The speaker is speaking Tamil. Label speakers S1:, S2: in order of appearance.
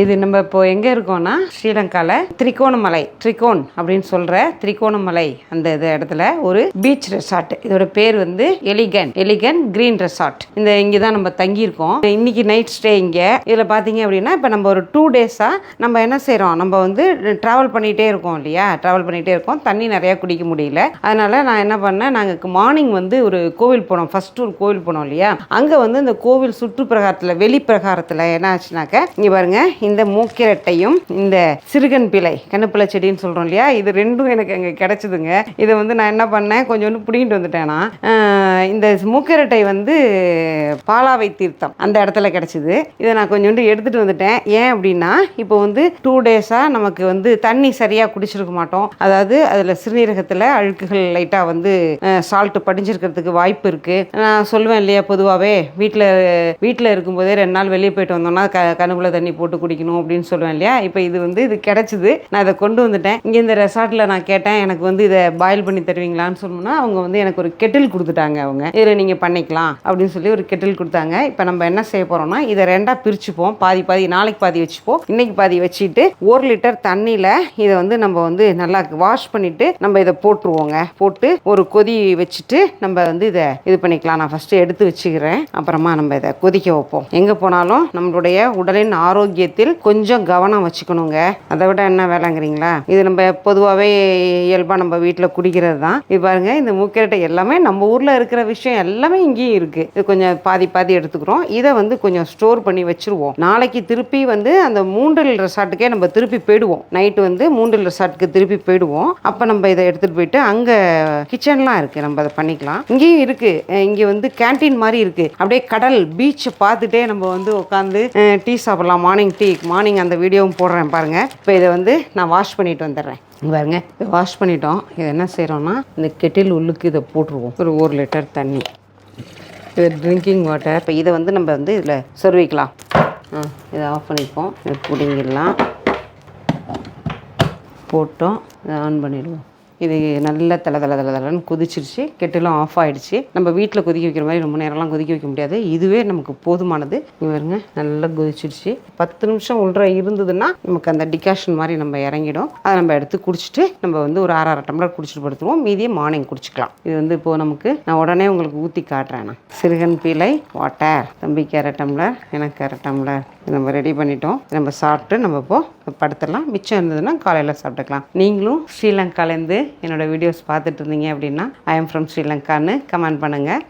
S1: இது நம்ம இப்போ எங்கே இருக்கோம்னா ஸ்ரீலங்காவில் திரிகோணமலை த்ரிகோன் அப்படின்னு சொல்கிற திரிகோணமலை அந்த இது இடத்துல ஒரு பீச் ரெசார்ட் இதோட பேர் வந்து எலிகன் எலிகன் கிரீன் ரெசார்ட் இந்த இங்கே தான் நம்ம தங்கியிருக்கோம். இன்னைக்கு நைட் ஸ்டே இங்கே. இதில் பார்த்தீங்க அப்படின்னா இப்போ நம்ம ஒரு டூ டேஸாக நம்ம என்ன செய்கிறோம் நம்ம வந்து ட்ராவல் பண்ணிகிட்டே இருக்கோம் இல்லையா? ட்ராவல் பண்ணிகிட்டே இருக்கோம். தண்ணி நிறையா குடிக்க முடியல. அதனால் நான் என்ன பண்ணேன்? நாங்கள் மார்னிங் வந்து ஒரு கோவில் போனோம். ஃபஸ்ட்டு ஒரு கோவில் போனோம் இல்லையா? அங்கே வந்து இந்த கோவில் சுற்றுப்பிரகாரத்தில் வெளிப்பிரகாரத்தில் என்ன ஆச்சுனாக்க இங்கே பாருங்க இந்த மூக்கிரட்டையும் இந்த சிறுகன் பிழை கண்ணுப்பிள்ளை செடின்னு சொல்கிறோம் இல்லையா? இது ரெண்டும் எனக்கு அங்கே கிடச்சிதுங்க. இதை வந்து நான் என்ன பண்ணேன்? கொஞ்சோண்டு பிடிங்கிட்டு வந்துட்டேன்னா இந்த மூக்கிரட்டை வந்து பாலாவை தீர்த்தம் அந்த இடத்துல கிடச்சிது. இதை நான் கொஞ்சோண்டு எடுத்துகிட்டு வந்துட்டேன். ஏன் அப்படின்னா இப்போ வந்து டூ டேஸாக நமக்கு வந்து தண்ணி சரியாக குடிச்சிருக்க மாட்டோம். அதாவது அதில் சிறுநீரகத்தில் அழுக்குகள் லைட்டாக வந்து சால்ட்டு படிஞ்சிருக்கிறதுக்கு வாய்ப்பு இருக்குது நான் சொல்லுவேன் இல்லையா பொதுவாகவே வீட்டில் வீட்டில் இருக்கும்போதே ரெண்டு நாள் வெளியே போயிட்டு வந்தோம்னா க கணுக்குள்ள தண்ணி போட்டு குடி வைக்கணும் அப்படின்னு சொல்லுவேன் இல்லையா? இப்போ இது வந்து இது கிடச்சிது. நான் இதை கொண்டு வந்துட்டேன். இங்கே இந்த ரெசார்ட்டில் நான் கேட்டேன் எனக்கு வந்து இதை பாயில் பண்ணி தருவீங்களான்னு சொன்னோம்னா அவங்க வந்து எனக்கு ஒரு கெட்டில் கொடுத்துட்டாங்க அவங்க. இதில் நீங்கள் பண்ணிக்கலாம் அப்படின்னு சொல்லி ஒரு கெட்டில் கொடுத்தாங்க. இப்போ நம்ம என்ன செய்ய போகிறோம்னா இதை ரெண்டாக பிரிச்சுப்போம். பாதி பாதி நாளைக்கு பாதி வச்சுப்போம். இன்னைக்கு பாதி வச்சுட்டு ஒரு லிட்டர் தண்ணியில் இதை வந்து நம்ம வந்து நல்லா வாஷ் பண்ணிவிட்டு நம்ம இதை போட்டுருவோங்க. போட்டு ஒரு கொதி வச்சுட்டு நம்ம வந்து இதை இது பண்ணிக்கலாம். நான் ஃபஸ்ட்டு எடுத்து வச்சுக்கிறேன். அப்புறமா நம்ம இதை கொதிக்க வைப்போம். எங்கே போனாலும் நம்மளுடைய உடலின் ஆரோக்கியத்தை விஷயத்தில் கொஞ்சம் கவனம் வச்சுக்கணுங்க. அதை விட என்ன வேலைங்கிறீங்களா? இது நம்ம பொதுவாகவே இயல்பாக நம்ம வீட்டில் குடிக்கிறது தான். இது பாருங்க இந்த மூக்கரட்டை எல்லாமே நம்ம ஊரில் இருக்கிற விஷயம் எல்லாமே இங்கேயும் இருக்குது இது கொஞ்சம் பாதி பாதி எடுத்துக்கிறோம். இதை வந்து கொஞ்சம் ஸ்டோர் பண்ணி வச்சுருவோம். நாளைக்கு திருப்பி வந்து அந்த மூன்றல் ரெசார்ட்டுக்கே நம்ம திருப்பி போயிடுவோம். நைட்டு வந்து மூன்றல் ரெசார்ட்டுக்கு திருப்பி போயிடுவோம். அப்போ நம்ம இதை எடுத்துகிட்டு போயிட்டு அங்கே கிச்சன்லாம் இருக்குது நம்ம அதை பண்ணிக்கலாம். இங்கேயும் இருக்குது இங்கே வந்து கேண்டீன் மாதிரி இருக்குது அப்படியே கடல் பீச்சை பார்த்துட்டே நம்ம வந்து உட்காந்து டீ சாப்பிட்லாம். மார்னிங் டீ மார்னிங் அந்த வீடியோவும் போடுறேன் பாருங்கள் இப்போ இதை வந்து நான் வாஷ் பண்ணிட்டு வந்துடுறேன். பாருங்க. இதை வாஷ் பண்ணிட்டோம். இதை என்ன செய்கிறோன்னா இந்த கெட்டில் உள்ளுக்கு இதை போட்டுருவோம். ஒரு ஒரு லிட்டர் தண்ணி. இது ட்ரிங்கிங் வாட்டர் இப்போ இதை வந்து நம்ம வந்து இதில் சொருவிக்கலாம் ஆ இதை ஆஃப் பண்ணிப்போம். இதை பிடிங்கிடலாம். போட்டோம். இதை ஆன் பண்ணிடுவோம். இது நல்ல தலை தலை தலை தலைன்னு கொதிச்சிருச்சு. கெட்டிலும் ஆஃப் ஆகிடுச்சு நம்ம வீட்டில் கொதிக்க வைக்கிற மாதிரி ரொம்ப நேரம்லாம் கொதிக்க வைக்க முடியாது. இதுவே நமக்கு போதுமானது. இங்க பாருங்க நல்லா கொதிச்சிருச்சு. பத்து நிமிஷம் உள்ள இருந்ததுன்னா நமக்கு அந்த டிகாஷன் மாதிரி நம்ம இறங்கிடும். அதை நம்ம எடுத்து குடிச்சிட்டு நம்ம வந்து ஒரு அரை அரை டம்ளர் குடிச்சிட்டு படுத்துருவோம். மீதியை மார்னிங் குடிச்சிக்கலாம். இது வந்து இப்போது நமக்கு நான் உடனே உங்களுக்கு ஊற்றி காட்டுறேன் நான். சிறுகன் பீலை வாட்டர் தம்பிக்கு அரை டம்ளர் எனக்கு அரை டம்ளர். நம்ம ரெடி பண்ணிட்டோம். நம்ம சாப்பிட்டு நம்ம இப்போ படுத்துடலாம். மிச்சம் இருந்ததுன்னா காலையில் சாப்பிட்டுக்கலாம். நீங்களும் ஸ்ரீலங்காலேருந்து என்னோட வீடியோஸ் பார்த்துட்டு இருந்தீங்க அப்படின்னா ஐ எம் ஃப்ரம் ஸ்ரீலங்கான்னு கமெண்ட் பண்ணுங்கள்